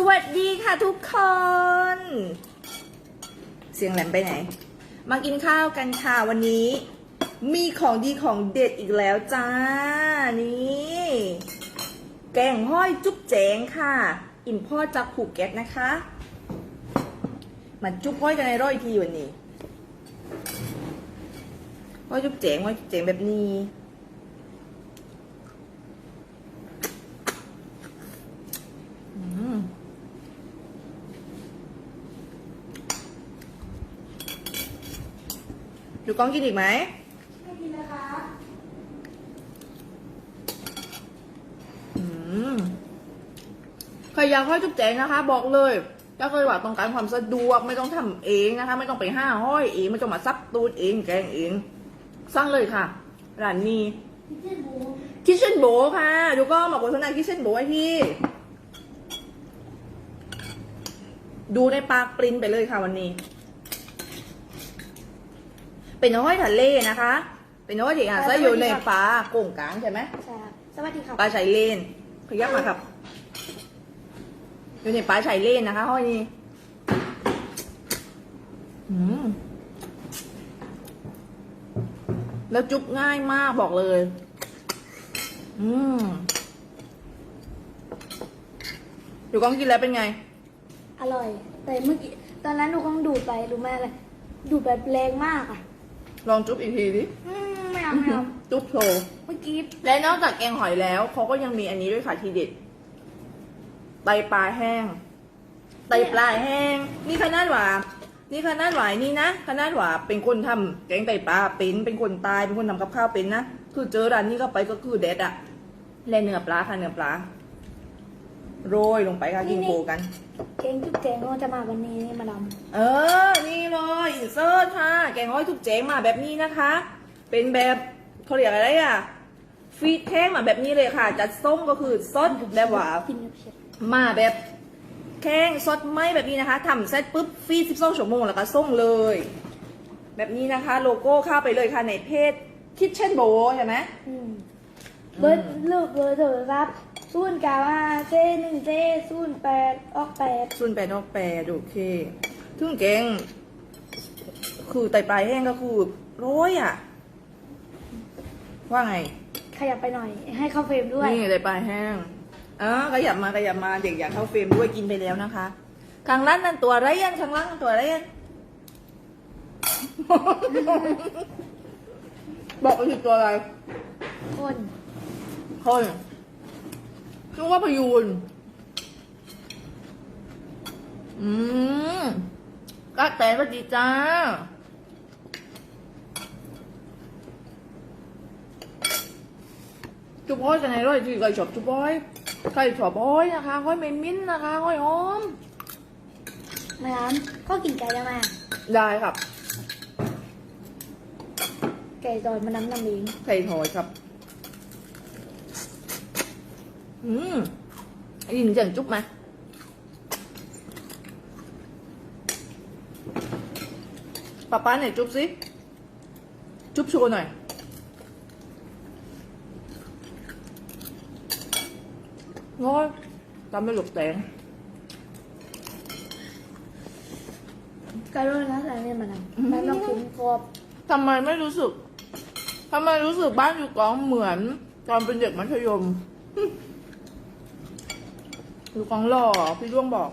สวัสดีค่ะทุกคน เสียงแหลมไปไหน มากินข้าวกันค่ะวันนี้ มีของดีของเด็ดอีกแล้วจ้า นี่ แกงห้อยจุ๊บแจงค่ะ อิมพ่อจากภูเก็ตนะคะมันจุ๊บห้อยกันในร้อยทีวันนี้ห้อยจุ๊บแจงห้อยจุ๊บแจงแบบนี้อืม ดูกล้องกินอีกไหมไม่กินนะคะอืมใครอยากห้อยจุ๊บแจงนะคะ บอกเลยถ้าเคยว่าต้องการความสะดวกไม่ต้องทำเองนะคะ ไม่ต้องไปห้าห้อยเองไม่ต้องมาซับตูดเองแกงเองสั่งเลยค่ะร้านนี้พี่เจ๊บูคิชเช่นโบค่ะ ดูก็มาโฆษณาคิชเช่นโบไอพี่ ดูในปากปรินไปเลยค่ะวันนี้ เป็นห้อยทะเลนะคะ เป็นห้อยที่อาศัยอยู่ในป่าโก่งกลางใช่ไหมใช่ครับสวัสดีครับ ปลาชายเลนขยับมาครับ อยู่ในปลาชายเลนนะคะห้อยนี้อืมแล้วจุ๊บง่ายมากบอกเลย อืมอยู่กล้องกินแล้วเป็นไง อร่อย แต่เมื่อกี้ตอนนั้นหนูคงดูดไปรู้ไหมอะไรดูดแบบแรงมากอะ ลองจุ๊บอีกทีดิอืมไม่เอาไม่เอาจุ๊บโชว์เมื่อกี้และนอกจากแกงหอยแล้วเขาก็ยังมีอันนี้ด้วยค่ะทีเด็ดไตปลาแห้ง ไตปลาแห้ง นี่ขนาดว่านี่ขนาดหวายนี่นะขนาดว่าเป็นคนทำแกงไตปลาเป็นเป็นคนตายเป็นคนทำกับข้าวเป็นนะคือเจอร้านนี้ก็ไปก็คือเด็ดอะและเนื้อปลาค่ะเนื้อปลา โรยลงไปค่ะกินโกกันเกงจุ๊บแจงก็จะมาวันนี้นี่มาดเออ นี่เลยอินเสิร์ตค่ะ แกงห้อยทุกเจ๊งมาแบบนี้นะคะ เป็นแบบเขาเรียกอะไรอะฟีดแท่งมาแบบนี้เลยค่ะ จัดส้มก็คือซดแบบว่าำกินกับเชฟมาแบบแข้งซดไหมแบบนี้นะคะทำเสร็จปุ๊บฟีด12ชั่วโมงแล้วก็ส่งเลย แบบนี้นะคะ โลโก้เข้าไปเลยค่ะในเพจคิดเช่นโบใช่ไหมอืมเบอร์ลูกเบอร์โทรศัพท์ ศูนย์เก้าห้าเจหนึ่งเจศูนย์แปดออกแปดส่วนแปดนอกแปดโอเคทึ่งแกงคือไตปลายแห้งก็คือร้อยอะ ว่าไง ขยับไปหน่อย ให้เข้าเฟรมด้วย นี่ไตปลายแห้งอ่าขยับมาขยับมาเด็กอยากเข้าเฟรมด้วยกินไปแล้วนะคะข้างล่างนั่นตัวอะไรยันข้างล่างนั่นตัวอะไรยัน บอกไปสิตัวอะไรคน คน ชื่อว่าพยูน อืมกาแตนสวัสดีจ้า จุบห้อยกันในร้อยที่ใครชอบจุบห้อยใครชอบห้อยนะคะห้อยเมนมิ้นนะคะห้อยหอมมาดำก็กินไก่ได้ไหมได้ครับ ไก่ดอยมาน้ำน้ำเองไข่ถอยครับ อืมยินเสียงจุ๊บไหมป้าป้าไหนจุ๊บสิ จุ๊บโชว์หน่อยง้อยตามไม่หลบแตงไก่ดอยนะแต่เนี่ยมาดำแล้วต้องกินกรอบทำไมไม่รู้สึกทำไมรู้สึกบ้านอยู่กองเหมือน ตอนเป็นเด็กมัธยม อยู่กองหล่อพี่ร่วงบอก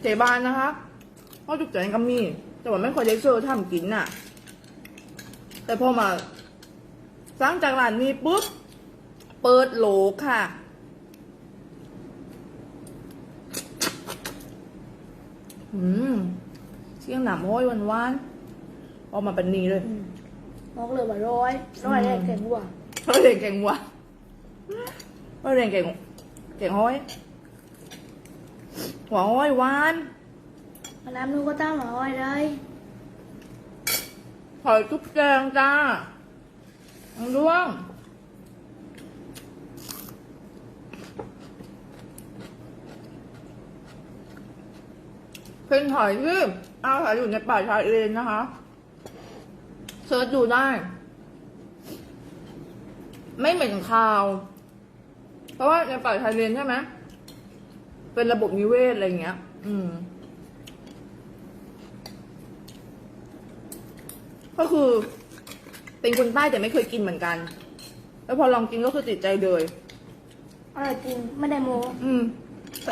เจบานนะคะพ่อจุกแจงก็มี แต่ว่าไม่ค่อยได้เจอทำกินน่ะ แต่พอมาสร้างจากร้านนี้ปุ๊บ เปิดโหลค่ะ อืมเสียงหนำห้อยหวานๆออกมาเป็นนี้เลยอืมบอกเลยว่าร้อยร้อยแรกแกงวัวเฮ้ยเรียนเก่งว่ะ เฮ้ยเรียนเก่งเก่งห้อย หัวห้อยหวานมาน้ำนูก็ตั้งหมาร้อยเลยหอยทุบแกงจ้าด้วง เป็นหอยที่อาศัยอยู่ในป่าชายเลนนะคะ เซิร์ชดูได้ ไม่เหม็นคาว เพราะว่าในป่าชายเลนใช่ไหมเป็นระบบนิเวศอะไรอย่างเงี้ย อืม ก็คือ เป็นคนใต้แต่ไม่เคยกินเหมือนกัน แล้วพอลองกินก็คือติดใจเลย อร่อยจริงไม่ได้โมอืม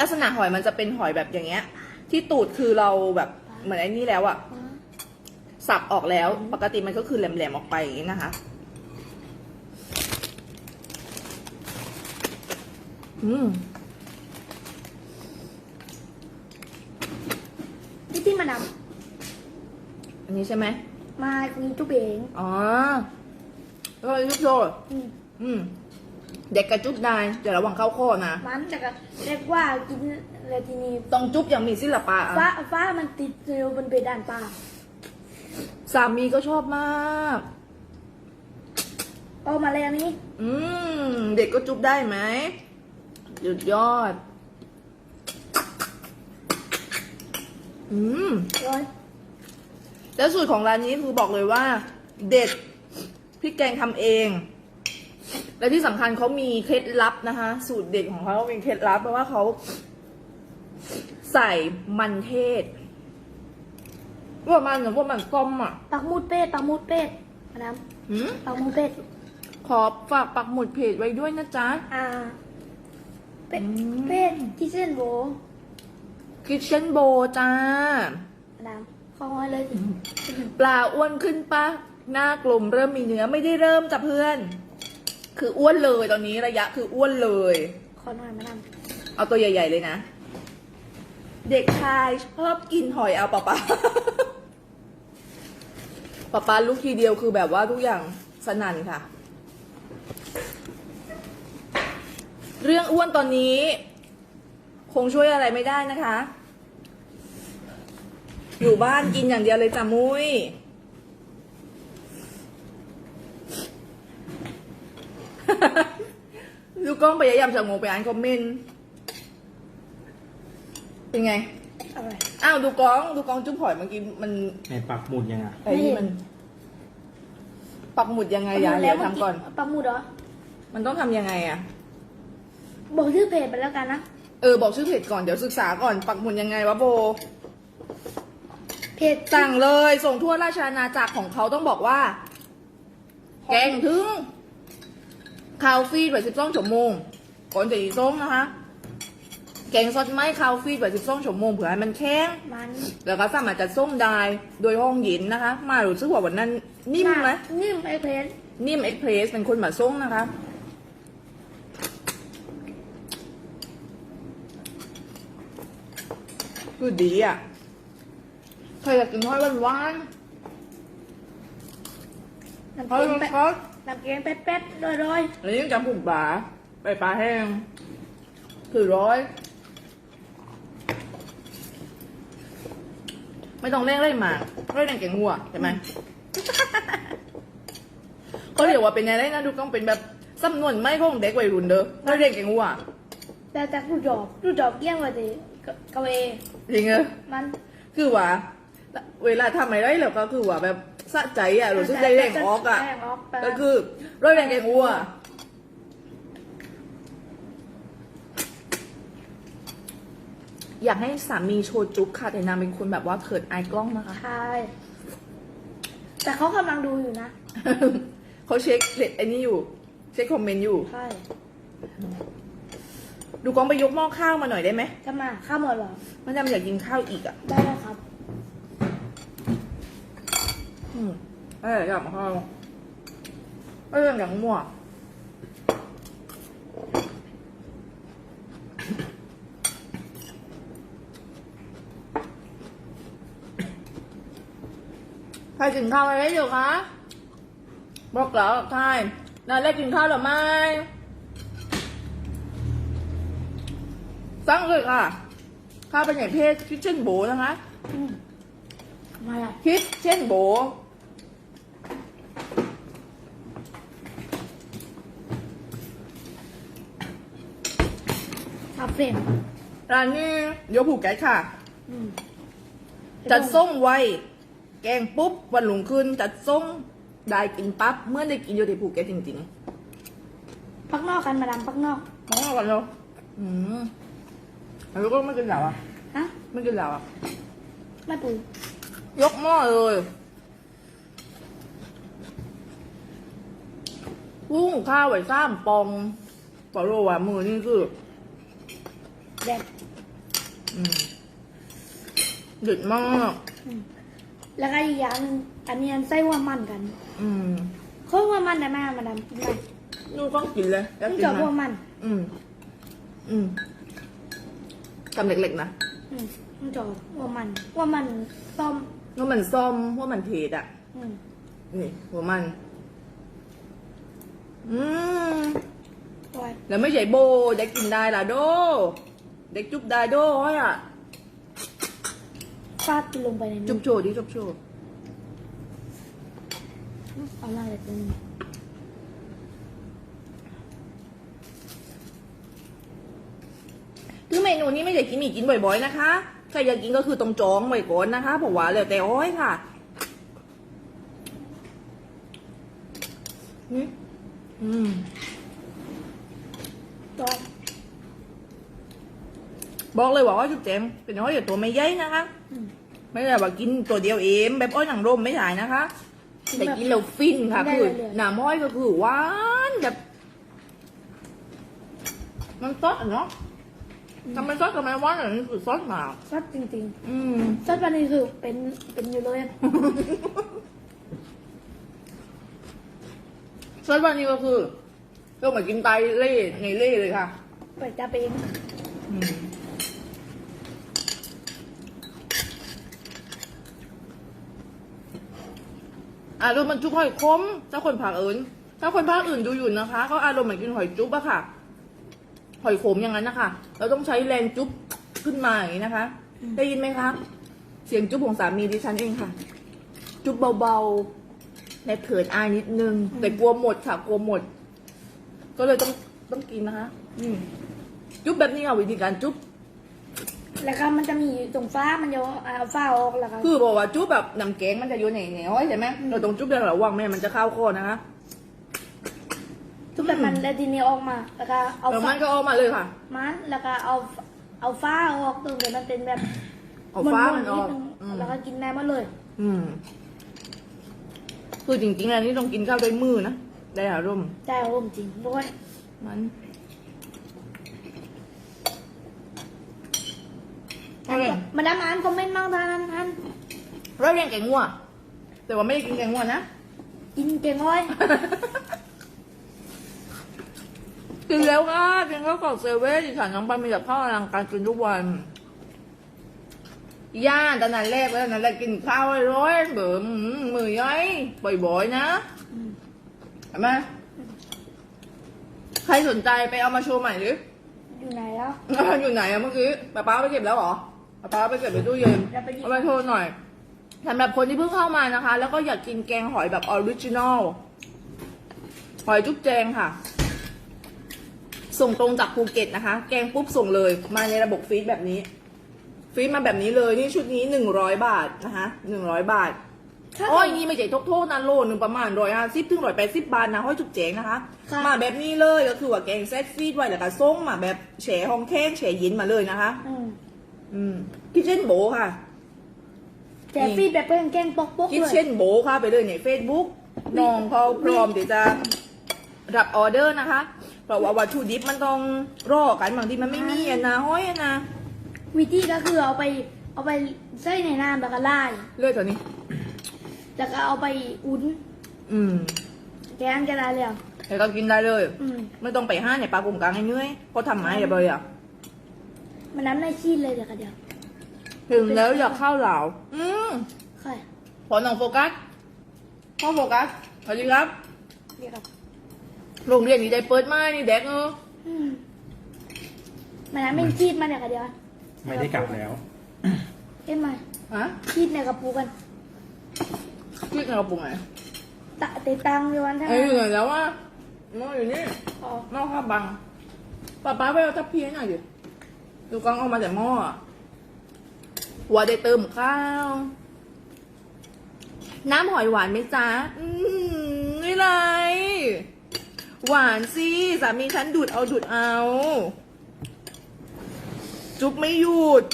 ลักษณะหอยมันจะเป็นหอยแบบอย่างเงี้ย ที่ตูดคือเราแบบเหมือนไอ้นี่แล้วอะสับออกแล้ว ปกติมันก็คือแหลมๆออกไปอย่างนี้นะคะ อืมพี่ที่มาดอันนี้ใช่ไหมำมาคุยจุ๊บเองอ๋อแล้วก็ยุบโชว์อืมอืม เด็กกระจุบได้แต่ระวังเข้าข้อนะ มันแต่ก็เรียกว่ากินแล้วทีนี้ต้องจุบอย่างมีศิลปะอะฟ้าฟ้ามันติดเร็วบนเพดานปากสามีก็ชอบมาก เอามาแล้วนี้อืม เด็กก็จุบได้ไหม หยุดยอด อืม ร้อยแล้วสูตรของร้านนี้คือบอกเลยว่า เด็ดพริกแกงทำเอง และที่สำคัญเขามีเคล็ดลับนะคะ สูตรเด็ดของเขาเป็นเคล็ดลับเพราะว่าเขาใส่มันเทศว่ามันหรือว่ามันก้มอะปักหมุดเป็ดปักหมุดเป็ดมาดหืมำปักหมุดเป็ดขอฝากปักหมุดเพจไว้ด้วยนะจ๊ะ อ่า เป็ดอืมเป็ดที่เส้นโบคิทเช่นโบจ้ามาดำเข้าห้อยเลยปลาอ้วนขึ้นปะหน้ากลมเริ่มมีเนื้อไม่ได้เริ่มจ้ะเพื่อน คืออ้วนเลยตอนนี้ระยะคืออ้วนเลย ขอหน่อยมาดเอาตัวใหญ่ ๆ เลยนะ เด็กชายชอบกินหอยเอาปะปะปะปาลูกทีเดียวคือแบบว่าทุกอย่างสนั่นค่ะ เรื่องอ้วนตอนนี้ คงช่วยอะไรไม่ได้นะคะ อยู่บ้านกินอย่างเดียวเลยจ้ะมุ้ยลูกกล้องพยายามจะงงไปอ่านคอมเมนต์ เป็นไงำอร่อยอ้าว ดูกล้อง ดูกล้องจุ๊บหอยเมื่อกี้มันในปักหมุดยังอะไอ้นี่มัน ปักหมุดยังไงอย่าเดี๋ยวทำก่อน ปักหมุดเหรอ มันต้องทำยังไงอะ บอกชื่อเพจไปแล้วกันนะ เออบอกชื่อเพจก่อนเดี๋ยวศึกษาก่อนปักหมุดยังไงวะโบ เพจสั่งเลยส่งทั่วราชอาณาจักรของเขาต้องบอกว่า แกงถึงคาวฟีดไว้สิบสองชั่วโมงก่อนจะอีส้มนะคะ แกงซอสไม้คาวฟีดไว้สิบสองชั่วโมงเผื่อให้มันแข็งมัน แล้วก็สามารถจะส้มได้โดยห้องเย็นนะคะ มารู้สึกว่าวันนั้นนิ่มไหมนิ่มไอเพจนิ่มเอ็กเพรสเป็นคนหมาส้งนะคะ คือดีอะใครอยากกินห้อยหวานน้ำๆเกห้อยงมันแป๊ดซอสน้ำเกงแป๊ดแป๊ดร้อยร้อยอันนี้จำผุกปลาไปปลาแห้งคือร้อย ไม่ต้องเร่งเร่งมากเร่งเก่งหัวใช่ไหมเขาเรียกว่าเป็นอะไรนะดูกล้องเป็นแบบสำนวนไม่ของเด็กวัยรุ่นเด้อเร่งเก่งหัวแต่จากรูจอบรูจอบเกี้ยงว่าจะกะเวจริงเหรอมันคือว่า เวลาทำอะไรแล้วก็คือว่าแบบสะใจอะรู้สึกได้แรงออกอะ แรงออกไปก็คือร้อยแรงแกงวัวอยากให้สามีโชว์จุ๊บค่ะ แต่นางเป็นคนแบบว่าเขินอายกล้องนะคะ ใช่แต่เขากำลังดูอยู่นะ เขาเช็คเลตไอ้นี่อยู่ เช็คคอมเมนต์อยู่ ใช่ ดูกล้องไปยกหม้อข้าวมาหน่อยได้ไหมจะมาข้าวหมดเหรอมันจะอยากกินข้าวอีกอะได้แล้วครับอืมเอออยากมาข้าวเอออย่างมั่วใครกินข้าวอะไรอยู่คะบอกแล้วใช่นายได้กินข้าวหรือไม่ สั่งเลยค่ะข้าวเป็นอย่างเพศคิดเช่นโบนะคะอืมทำไมอะคิดเช่นโบคาเฟ่นร้านนี้เดี๋ยวผูกแก๊สค่ะอืมจัดส่งไว แกงปุ๊บวันลงขึ้น จัดส่งได้กินปั๊บ เมื่อได้กินอยู่ที่ภูเก็ตจริงพักนอกกันมาดามพักนอกมองก่อนเร็วอืม แล้วก็ไม่กินเหล่าอะฮะ ไม่กินเหล่าอะ ไม่ปูยกหม้อเลยวุ้งข้าวไว้ซ้ำปองปอโรว่ามือนี่คือแดดอืมเด็ดมากอืมแล้วก็อีกอย่างหนึงอันนี้อันไส้หัวมันกันอืมข้าวหัวมันได้ไหมมาดามกินไหมนู่นต้องกินเลยแล้วต้องกินเจาะหัวนมัน อืม อืม ทำเล็กๆนะอืมต้องเจาะหัวมันหัวมันต้มว่ามันส้มว่ามันเผ็ดอะ อืมนี่หัวมัน อืมปล่อยแล้วไม่ใช่โบเด็กกินได้ล่ะโด เด็กจุบได้โดเฮ้ยอะ ฟาดลงไปในจุนี้บโชว์ดิจุบโชว์ เอาล่ะเลยตรงนี้ คือเม นูนี้ไม่ได้กินมีกินบ่อยๆนะคะใครอยากกินก็คือตรงจองไว้ก่อนนะคะเพราะว่าแล้วแต่อ้อยค่ะนี่อืมปล่อยบอกเลยว่าอ้อยจุบแจมเป็นอ้อยอย่างตัวไม่ใหญ่นะคะอืมไม่ได้ว่ากินตัวเดียวเองแบบอ้อยหนังรมไม่ใช่นะคะกินแต่แบบกินแล้วฟินค่ะได้คือเลยหนามอ้อยก็คือหวานแบบมันซอสอะเนาะ ทำไมซอสทำไมหวานอันนี้คือซอสหมาซอสจริงอืมๆซอสวันนี้คือเป็นเป็นอยู่เลยซอสวันนี้ก็คือก็เหมือนกินไตเล่ในเล่เลยค่ะไปจับเองอืมอารมณ์มันจุกหอยคมถ้าคนภาคอื่น ถ้าคนภาคอื่นดูอยู่นะคะ ก็อารมณ์เหมือนกินหอยจุ๊บอะค่ะ หอยขมอย่างนั้นนะคะ เราต้องใช้แรงจุ๊บขึ้นมาอย่างนี้นะคะ ได้ยินไหมคะ เสียงจุ๊บของสามีดิฉันเองค่ะ จุ๊บเบาๆในเขินอายนิดนึง แต่กลัวหมดค่ะ กลัวหมด ก็เลยต้องต้องกินนะคะ อืมจุ๊บแบบนี้เอาวิธีการจุ๊บแล้วก็มันจะมีตรงฟ้ามันจะเอาฟ้าออกแล้วก็คือบอกว่าจุ๊บแบบน้ำแกงมันจะอยู่ในเหนียวใช่ไหมเราต้องจุ๊บแบบระวังไม่งั้นมันจะเข้าคอนะคะ ทุกแบบมันแล้วทีนี้ออกมา แล้วก็เอาแล้วฟ้ามันก็ออกมาเลยค่ะ มันแล้วก็เอาเอาฟ้าออกตรงเดี๋ยวมันเป็นแบบเอาฟ้ามันออกดๆดงอืม แล้วก็กินได้หมดเลย อืม คือจริงๆอันนี้ต้องกินข้าวด้วยมือนะได้อารมณ์ได้อารมณ์จริงด้วยมันอันนี้มาดามอ่านคอมเมนต์บ้างท่านท่านเราเรียนแกงงัวแต่ว่าไม่ได้กินแกงงัวนะกินเก่งเลย กินแล้วค่ะกินข้าวกล่องเซเว่นดิฉันน้องปามีกับข้าวอลังการกินทุกวัน ย่าตอนนั้นแรกแล้วตอนนั้นแรกกินข้าวร้อยเบิ่มมือย่อยบ่อยๆนะอืมเห็นไหมใครสนใจไปเอามาโชว์ใหม่ดิอยู่ไหนแล้ว อยู่ไหนอะเมื่อกี้ป้าป้าไปเก็บแล้วเหรอป้าป้าไปเก็บในตู้เย็นแล้วไปหยิบเอาไปโชว์หน่อยสำหรับคนที่เพิ่งเข้ามานะคะ แล้วก็อยากกินแกงหอยแบบออริจินอลหอยจุ๊บแจงค่ะ ส่งตรงจากภูเก็ตนะคะ แกงปุ๊บส่งเลย มาในระบบฟรีดแบบนี้ฟรีดมาแบบนี้เลยนี่ชุดนี้หนึ่งร้อยบาทนะคะหนึ่งร้อยบาทค่ะโอ้ยนี่ไม่ใช่ทกโทษนะโลหนึ่งประมาณร้อยห้าสิบถึงร้อยแปดสิบบาทนะห้อยจุกแจงนะคะค่ะมาแบบนี้เลยก็คือว่าแกงเซตฟีดไว้แล้วก็ส่งมาแบบแฉฮองแข้งแฉยินมาเลยนะคะ อืมอืมคิทเช่นโบค่ะแจกฟีดแบบเป็นแกงปอกปกคิทเลยเช่นโบค่ะไปเลยในเฟซบุ๊กน้องเขาพร้อมเดี๋ยวจะรับออเดอร์นะคะเพ ราะว่าวัตถุดิบมันต้องรอกันบางทีมันไม่มีอะนะห้อยอะนะวิธีก็คือเอาไปเอาไปใส่ในน้ำแล้วก็ล่ายเลือดตัวนี้ แล้วก็เอาไปอุ่นอืมแกงก็ได้แล้วแล้วก็กินได้เลย อืมไม่ต้องไปห้าในปลากลุ่มกลางให้เนื่อยเพราะทำไม้เดี๋ยวเลยอะมันน้ำในชีสเลยเดี๋ยวก็เดี๋ยวถึงแล้วอยากเข้าเหลาอืมค่อยพอน้องโฟกัสพ่อโฟกัสสวัสดีครับ เดี๋ยวครับ โรงเรียนนี้ได้เปิดไม้นี่เด็กเอออืมมันน้ำเป็นชีสมาเดี๋ยวก็เดี๋ยวไม่ได้กลับแล้ว เอ็นมาฮะชีสในกระปูกันคิดในกระปุกไหนตะเตะตังอยู่วันทั้งเอ้ยนั้อยู่ไหนแล้ววะน้องอยู่นี่อ๋อหม้อข้าวบังป้าป้าไปเอาทัพพีให้หน่อยดิดูกล้องออกมาแต่หม้ออะหัวได้เติมข้าว น้ำหอยหวานไหมจ๊ะอืมไม่ไร หวานสิสามีฉันดูดเอาดูดเอา จุ๊บไม่หยุด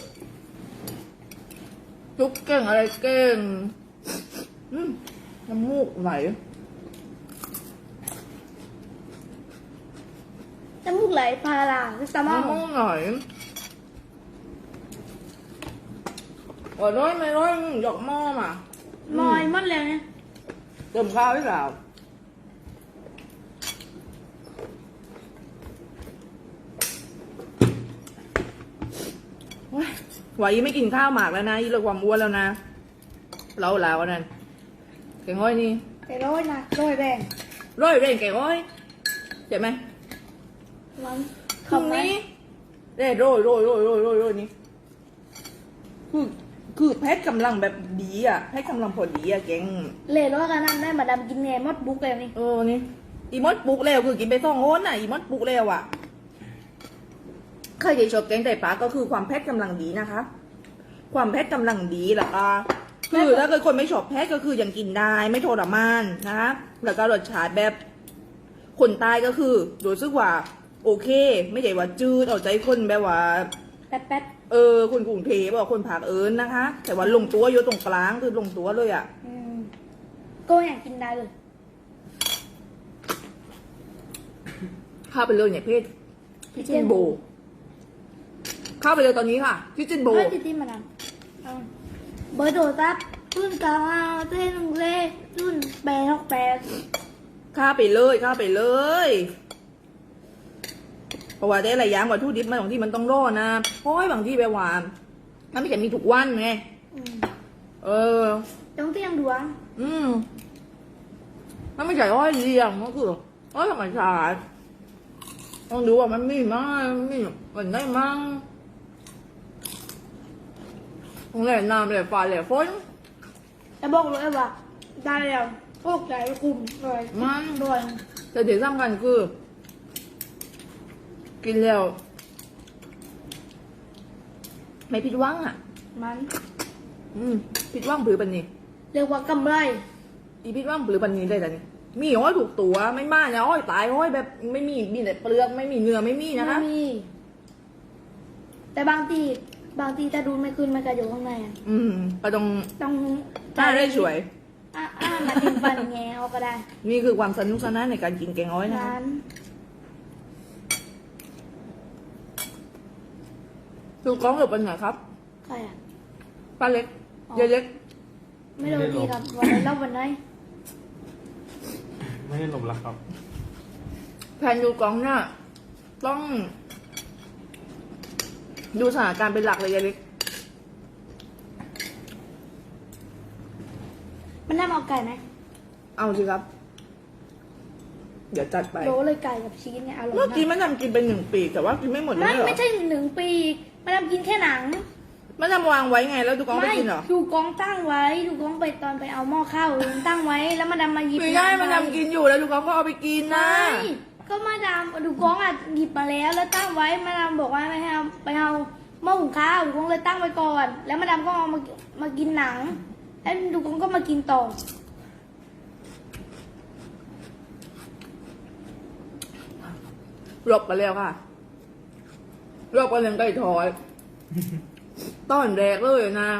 จุ๊บเก่งอะไรเก่งอืมน้ำมูกไหลน้ำมูกไหลพาราคือสมองน้ำมูกไหลอร่อยไหมอร่อยหยอกหม้อมา มอยหมดเลยเนี่ยเติมข้าวให้เราโอ๊ย ไหวอีไม่กินข้าวหมากแล้วนะอีเลิกความอ้วนแล้วนะเราแล้วนั่นแกงอ้อยนี่แต่ร้อยนะร้อยแรงร้อยเร่งแกงอ้อยเจ็บไหมมันคำนี้เร่โรยโรยโรยโรยโรยโรยนี่คือคือแพทย์กำลังแบบดีอะแพทย์กำลังพอดีอะแกงเล่ร้อยกันนั่นได้มาดำกินแหนมดบุกเลยนี่เออนี่อีมดปลุกแล้วคือกินไปสองโอนน่ะอีมดปลุกแล้วอะใครจะชอบแกงไตปลาก็คือความเผ็ดกำลังดีนะคะ ความเผ็ดกำลังดีแล้วก็คือถ้าเกิดคนไม่ชอบเผ็ดก็คือยังกินได้ไม่ทรมานนะคะแล้วก็รสชาติแบบคนใต้ก็คือรู้สึกว่า โอเค ไม่ใช่ว่าจืดเอาใจคนแบบว่าแป๊ดแป๊ดเออคนกรุงเทพบอกคนภาคเอิญนะคะ แต่ว่าลงตัวอยู่ตรงกลางคือลงตัวเลยอะอืมก็อยากกินได้เลยเข้าไปเลยเนี่ยเพศพิจินโบ เข้าไปเลยตอนนี้ค่ะพิจินโบเฮ้ยติดที่มาดำเอาเบอร์โทรศัพท์รุ่นเก้าห้าเต้หนึ่งเล่รุ่นแปดหกแปดข้าไปเลยข้าไปเลยเพราะว่าได้หลายอย่างวัตถุดิบมันบางที่มันต้องรอนะเพราะว่าบางที่แบบว่ามันไม่ใช่มีทุกวันไงอืมเออต้องเที่ยงดวงอืมมันไม่ใช่อ้อยเลี้ยงก็คืออ้อยธรรมชาติต้องดูว่ามันมีมั้งมันมีมันได้มั้ง ตรงแหล่น้ำแหล่ฟ้าแหล่ฝนจะบอกเลยว่า ได้แล้วโชคใจคุ้มเลยมัน ด้วยแต่ที่สำคัญคือ กินแล้ว ไม่ผิดหวังอะ มัน อืมผิดหวังผือปันนี้เรียกว่ากำไร อีผิดหวังผือปันนี้ได้แต่นี่มีอ้อยถูกตัวไม่บ้านะอ้อยตายอ้อยแบบไม่มีมีแต่เปลือกไม่มีเนื้อไม่มีนะคะไม่มี แต่บางที บางทีถ้าดูไม่ขึ้นมันก็อยู่ข้างในอะอืมก็ต้องต้องถ้าได้สวย อะอะมาถึงฟันแงเอาก็ได้นี่คือความสนุกสนานในการกินแกงอ้อยนะคะนั้นคือกล้องหรือปันไหนครับใครอะ ป้าเล็กอ๋อ ยายเล็ก ไม่รู้ดีครับวันไหนเล่าวันไหนไม่ได้หลบแล้วครับ แผนดูกล้องเนี่ยต้อง ดูสถานการณ์เป็นหลักเลยยายเล็กมันน่าเอาไก่ไหมเอาสิครับ เดี๋ยวจัดไปโลเลยไก่กับชีสเนี่ยอร่อยเมื่อมากี้กมันทำกินเป็นหนึ่งปีกแต่ว่ากินไม่หมดเลไม่ยเหรอไม่ใช่หนึ่งปีมันทำกินแค่หนังมันทำวางไว้ไง แล้วดูกล้องไปไม่กินเหรอดูกองตั้งไว้ ดูกองไปตอนไปเอาหม้อข้าวมันตั้งไว้แล้วมาดำมาหยิบไม่ได้หงมันทำกินอยู่แล้วดูกล้องก็เอาไปกินนะไม่ ก็มาดำดูกองอะหยิบมาแล้วแล้วตั้งไว้มาดำบอกว่าไม่ให้เอาไปเอาหม้อหุงข้าวดูกองเลยตั้งไว้ก่อน แล้วมาดำก็เอามามากินหนังแล้วดูกองก็มากินต่อรบกันแล้วค่ะรบกันเรื่องไก่ทอดตอนแรกเลยนะ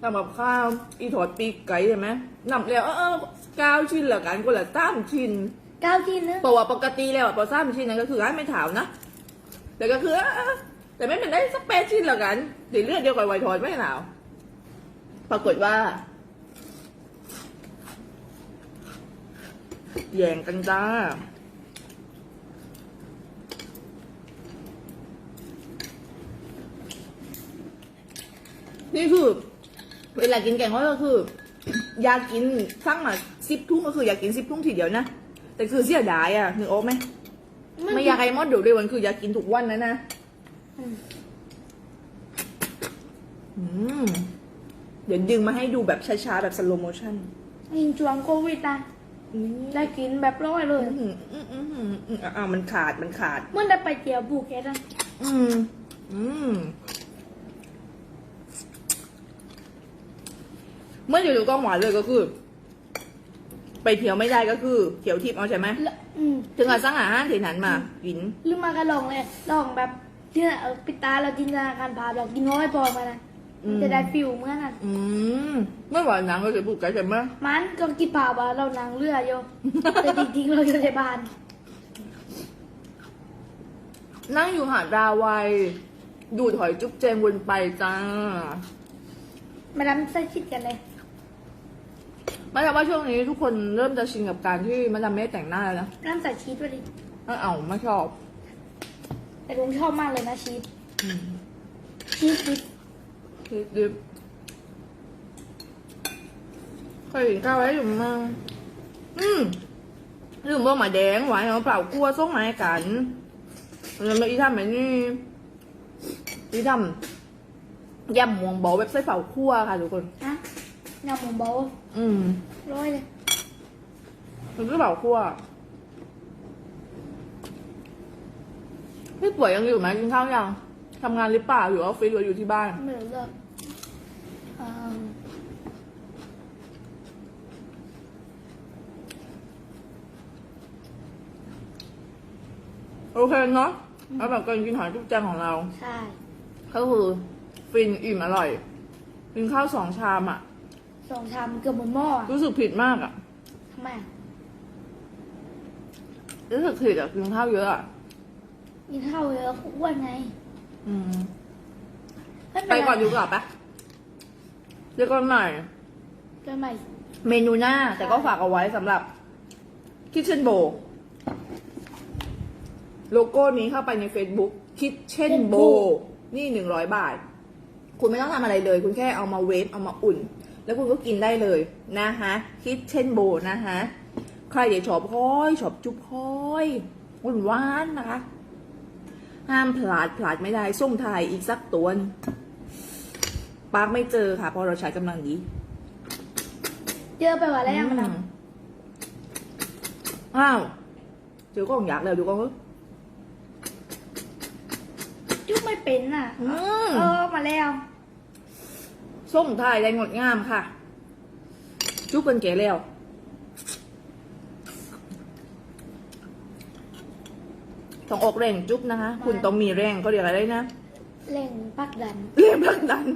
ทำกับข้าวอีทอดปีกไก่ใช่ไหมนำแล้วเออเก้าชิ้นละกันคนละสามชิ้น ก้าวที่นึง เพราะว่าปกติแล้วอะพอสามชิ้นนั้นก็คือให้ไม่ถามนะแต่ก็คือออเออแต่ไม่เป็นได้สักแปดชิ้นละกันเดี๋ยวเลือดเดียวกับไวทอดไม่หนาวปรากฏว่าแย่งกันจ้า นี่คือ เวลากินแกงอ้อยก็คือ อยากกินสั่งมาสิบทุ่งก็คืออยากกินสิบทุ่งทีเดียวนะ แต่คือเสียดายอะนึกออกไหมไม่อยากให้มดดูด้วยวันคืออยากกินทุกวันนะนะอืมอืมเดี๋ยวดึงมาให้ดูแบบช้าๆแบบสโลโมชั่นยิงช่วงโควิดนะได้กินแบบร้อยเลยอืมอืมอืมอืมอืมอ่ามันขาดมันขาด เมื่อได้ไปเจียวบูเกตอะอืม อืมเมื่ออยู่ดูกล้องหวานเลยก็คือ ไปเที่ยวไม่ได้ก็คือเที่ยวทิพย์เอาใช่ไหมแล้วอืมถึงกับสั่งอาหารที่นั้นมากินหรือมากระลองเลยลองแบบที่เออปิดตาเราจินตนาการภาพเรากินน้อยพอมานะอืม จะได้ฟิลเหมื่อนนั้นอืมเมื่อวานหนังเราจะพูดกันใช่ไหมมันก็กินภาพว่าเรานางเรืออยู่แต่จริงๆเราอยู่ในบ้านนั่งอยู่หาดราวัย ดูดหอยจุ๊บแจงวนไปจ้า มาดามใส่ชิดกันเลย ไม่ใช่ว่าช่วงนี้ทุกคนเริ่มจะชินกับการที่มาดามไม่แต่งหน้าแล้วนะน้ำใส่ชีสไปดิไม่เอาไม่ชอบแต่ลุงชอบมากเลยนะชีสชีสดิบคิดดิบเคยเห็นข้าวไว้อยู่มั้งอืมลืมว่าหมาแดงหวานเอาเปล่ากลัวส่งมาให้กันแล้วมาอีทำแบบนี้อีทำยำหมวงบอแบบใส่เผาคั่วค่ะทุกคน นะ ยำหมูโบอืมร้อยเลยมันคือเผาคั่วพี่ป่วยยังอยู่ไหมกินข้าวยังทำงานหรือเปล่าอยู่ออฟฟิศหรืออยู่ที่บ้าน ไม่รู้เรื่องอ่าโอเคเนาะแล้วแบบการกินหอยจุ๊บแจงของเรา ใช่ ก็คือฟินอิ่มอร่อยกินข้าวสองชามอะ สองชามเกือบหมดหม้ออะรู้สึกผิดมากอะ ทำไมอะรู้สึกผิดอะกินข้าวเยอะอะกินข้าวเยอะอ้วนไงอืม ม่ไปเไรก่อนดีกว่าปะเดี๋ยวก่อนใหม่เกินใหม่ เมนูหน้า แต่ก็ฝากเอาไว้สำหรับ Kitchen Bowl โลโก้นี้เข้าไปใน Facebook Kitchen Bowl นี่หนึ่งร้อยบาท คุณไม่ต้องทำอะไรเลย คุณแค่เอามาเวฟเอามาอุ่น แล้วคุณก็กินได้เลยนะฮะ Kitchen Bowl นะฮะใครอยากชอบห้อยชอบจุ๊บห้อยหวานหวานๆนะคะ ห้ามพลาดพลาดไม่ได้ส่งถ่ายอีกสักตัวหนึ่งปาร์คไม่เจอค่ะเพราะเราใช้กำลังดีเจอไปว่าแล้วยังมันอืมอ้าวเดี๋ยวก็อยากแล้วเดี๋ยวก็จุ๊บไม่เป็นอะอืมเออมาแล้ว ส่งถ่ายได้งดงามค่ะ จุ๊บเป็นเก๋แล้วต้องออกแรงจุ๊บนะคะ คุณต้องมีแรงก็เรียกอะไรนะเล่งปักดันแรงผลักดัน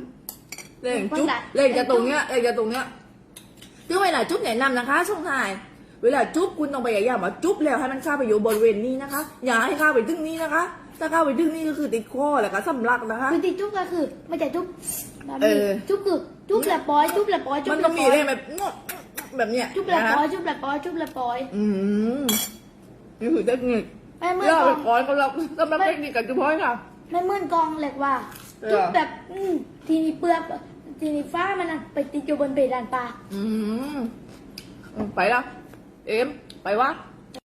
แรงจุ๊บผลักดันแรงจะตรงเนี้ยแรงจะตรงเนี้ยคือเวลาจุ๊บแนะนำนะคะส่งถ่าย เวลาจุ๊บคุณต้องพยายามว่าจุ๊บแล้วให้มันเข้าไปอยู่บริเวณนี้นะคะ อย่าให้เข้าไปถึงนี้นะคะ ถ้าเข้าไปถึงนี้ก็คือติดคอแล้วก็สำลักนะคะคือที่จุ๊บก็คือไม่ใช่จุ๊บ แบบเอนี้อจุ๊บคือจุ๊บแหละปอยจุ๊บแหละปอยจุ๊มับนแหต้อละงปมีอยแรงแบบงดแบบเนี้ยจุ๊บแหละนะปคะอยจุ๊บแหละปอยจุ๊บแหละปอยอืมนี่คือเทคนิคไม่เมื่อเล่ากอไปงก่อนก็รับสำหรับเทคนิคกับจุ๊บพ้อยค่ะ ไม่เมื่อกองเล็กว่าเออ จุ๊บแบบอืมทีนี้เปลือกทีนี้ฟ้ามันน่ะไปติดอยู่บนเพดานปากอืมไปละเอ็มไปวะไ